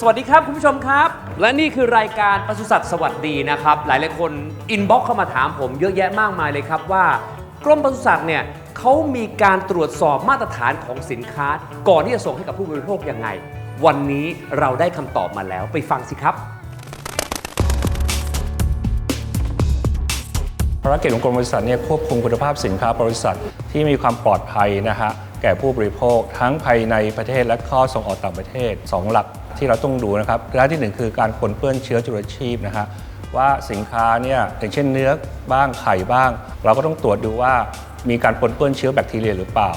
สวัสดีครับคุณผู้ชมครับ และนี่คือรายการปศุสัตว์สวัสดีนะครับ หลายหลายคนอินบ็อกเข้ามาถามผมเยอะแยะมากมายเลยครับว่ากรมปศุสัตว์เนี่ยเขามีการตรวจสอบมาตรฐานของสินค้า ก่อนที่จะส่งให้กับผู้บริโภคยังไง วันนี้เราได้คำตอบมาแล้วไปฟังสิครับภารกิจของกรมบริษัทเนี่ยควบคุมคุณภาพสินค้าบริษัทที่มีความปลอดภัยนะฮะ แก่ผู้บริโภค ทั้งภายในประเทศและข้อส่งออกต่างประเทศ 2 หลักที่เราต้องดูนะครับด้านที่ 1 คือการปนเปื้อนเชื้อจุลชีพนะฮะว่าสินค้าเนี่ยอย่างเช่นเนื้อบ้างไข่บ้าง เราก็ต้องตรวจดูว่ามีการปนเปื้อนเชื้อแบคทีเรียหรือเปล่า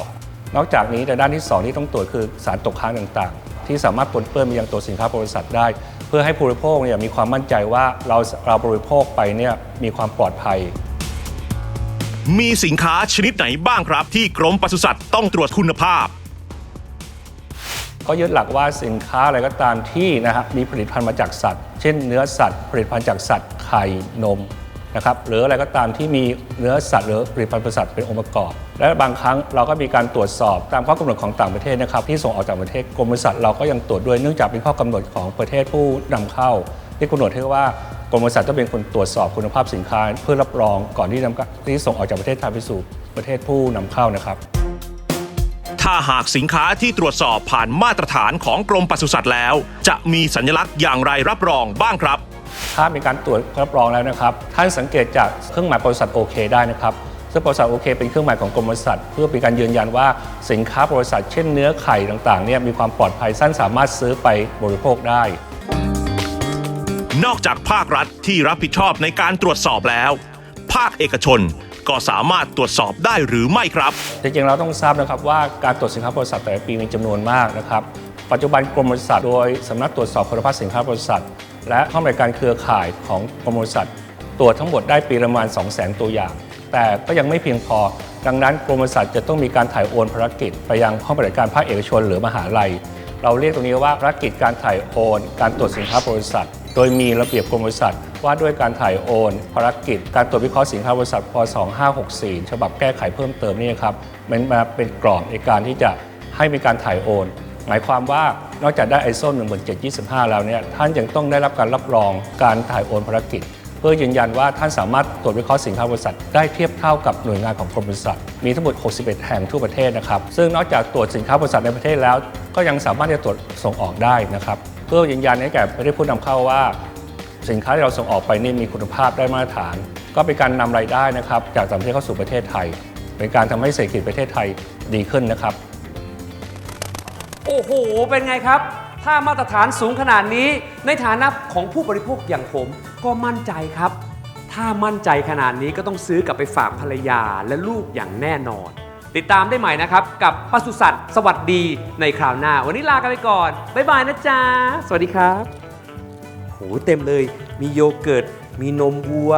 นอกจากนี้ในด้านที่ 2 ที่ต้องตรวจคือสารตกค้างต่างๆ ที่สามารถปนเปื้อนไปยังตัวสินค้าบริษัทได้ เพื่อให้ผู้บริโภคเนี่ยมีความมั่นใจว่าเราเราบริโภคไปเนี่ยมีความปลอดภัย มีสินค้าชนิดไหนบ้างครับ ที่กรมปศุสัตว์ต้องตรวจคุณภาพ ก็ยึดหลักว่าสินค้าอะไรก็ตามที่นะครับมีผลิตภัณฑ์มาจากสัตว์ เช่นเนื้อสัตว์ ผลิตภัณฑ์จากสัตว์ไข่นมนะครับหรืออะไรก็ตามที่มีเนื้อสัตว์หรือผลิตภัณฑ์สัตว์เป็นองค์ประกอบ และบางครั้งเราก็มีการตรวจสอบตามข้อกำหนดของต่างประเทศนะครับที่ส่งออกจากประเทศกรมบริษัทเราก็ยังตรวจด้วยเนื่องจากเป็นข้อกำหนดของประเทศผู้นำเข้า ที่กำหนดให้ว่า กรมบริษัทต้องเป็นคนตรวจสอบคุณภาพสินค้า เพื่อรับรองก่อนที่นำที่ส่งออกจากประเทศไทยไปสู่ประเทศผู้นำเข้านะครับ ถ้าหากสินค้าที่ตรวจสอบผ่านมาตรฐานของกรมปศุสัตว์แล้ว จะมีสัญลักษณ์อย่างไรรับรองบ้างครับ ถ้ามีการตรวจรับรองแล้วนะครับ ท่านสังเกตจากเครื่องหมายบริษัทโอเคได้นะครับซึ่งบริษัทโอเคเป็นเครื่องหมายของกรมบริษัท เพื่อเป็นการยืนยันว่าสินค้าบริษัท เช่นเนื้อไข่ต่างๆเนี่ยมีความปลอดภัยท่านสามารถซื้อไปบริโภคได้ นอกจากภาครัฐที่รับผิดชอบในการตรวจสอบแล้ว ภาคเอกชนก็สามารถตรวจสอบได้หรือไม่ครับ จริงๆเราต้องทราบนะครับว่าการตรวจสินค้าบริษัทแต่ละปีมีจำนวนมากนะครับ ปัจจุบันกรมบริษัทโดยสำนักตรวจสอบคุณภาพสินค้าบริษัท และห้องบริการเครือข่ายของกรมบริษัทตรวจทั้งหมดได้ปีละประมาณ 2 0 0 0 0 0 ตัวอย่าง แต่ก็ยังไม่เพียงพอ ดังนั้นกรมบริษัทจะต้องมีการถ่ายโอนภารกิจ ไปยังห้องบริการภาคเอกชนหรือมหาลัย เราเรียกตรงนี้ว่าภารกิจการถ่ายโอน การตรวจสินค้าบริษัท โดยมีระเบียบกรมบริษัท ว่าด้วยการถ่ายโอน ภารกิจ การตรวจวิเคราะห์สินค้าบริษัทพ2564 ฉบับแก้ไขเพิ่มเติมนี่ครับมันมาเป็นกรอบในการที่จะให้มีการถ่ายโอน หมายความว่านอกจากได้ ISO 17725 แล้วเนี่ยท่านยังต้องได้รับการรับรองการถ่ายโอนภารกิจเพื่อยืนยันว่าท่านสามารถตรวจวิเคราะห์สินค้าบริษัท ได้เทียบเท่ากับหน่วยงานของกรมบริษัท มีทั้งหมด 61 แห่งทั่วประเทศนะครับ ซึ่งนอกจากตรวจสินค้าบริษัทในประเทศแล้ว ก็ยังสามารถจะตรวจส่งออกได้นะครับ เพื่อยืนยันให้แก่ประเทศผู้นำเข้าว่า สินค้าที่เราส่งออกไปนี่มีคุณภาพได้มาตรฐาน ก็เป็นการนำรายได้นะครับจากต่างประเทศเข้าสู่ประเทศไทย เป็นการทำให้เศรษฐกิจประเทศไทยดีขึ้นนะครับ โอ้โห เป็นไงครับ ถ้ามาตรฐานสูงขนาดนี้ ในฐานะของผู้บริโภคอย่างผมก็มั่นใจครับ ถ้ามั่นใจขนาดนี้ก็ต้องซื้อกลับไปฝากภรรยาและลูกอย่างแน่นอน ติดตามได้ใหม่นะครับ กับปศุสัตว์สวัสดีในคราวหน้า วันนี้ลากันไปก่อน บ๊ายบายนะจ๊ะ สวัสดีครับ โหเต็มเลย มีโยเกิร์ต มีนมวัว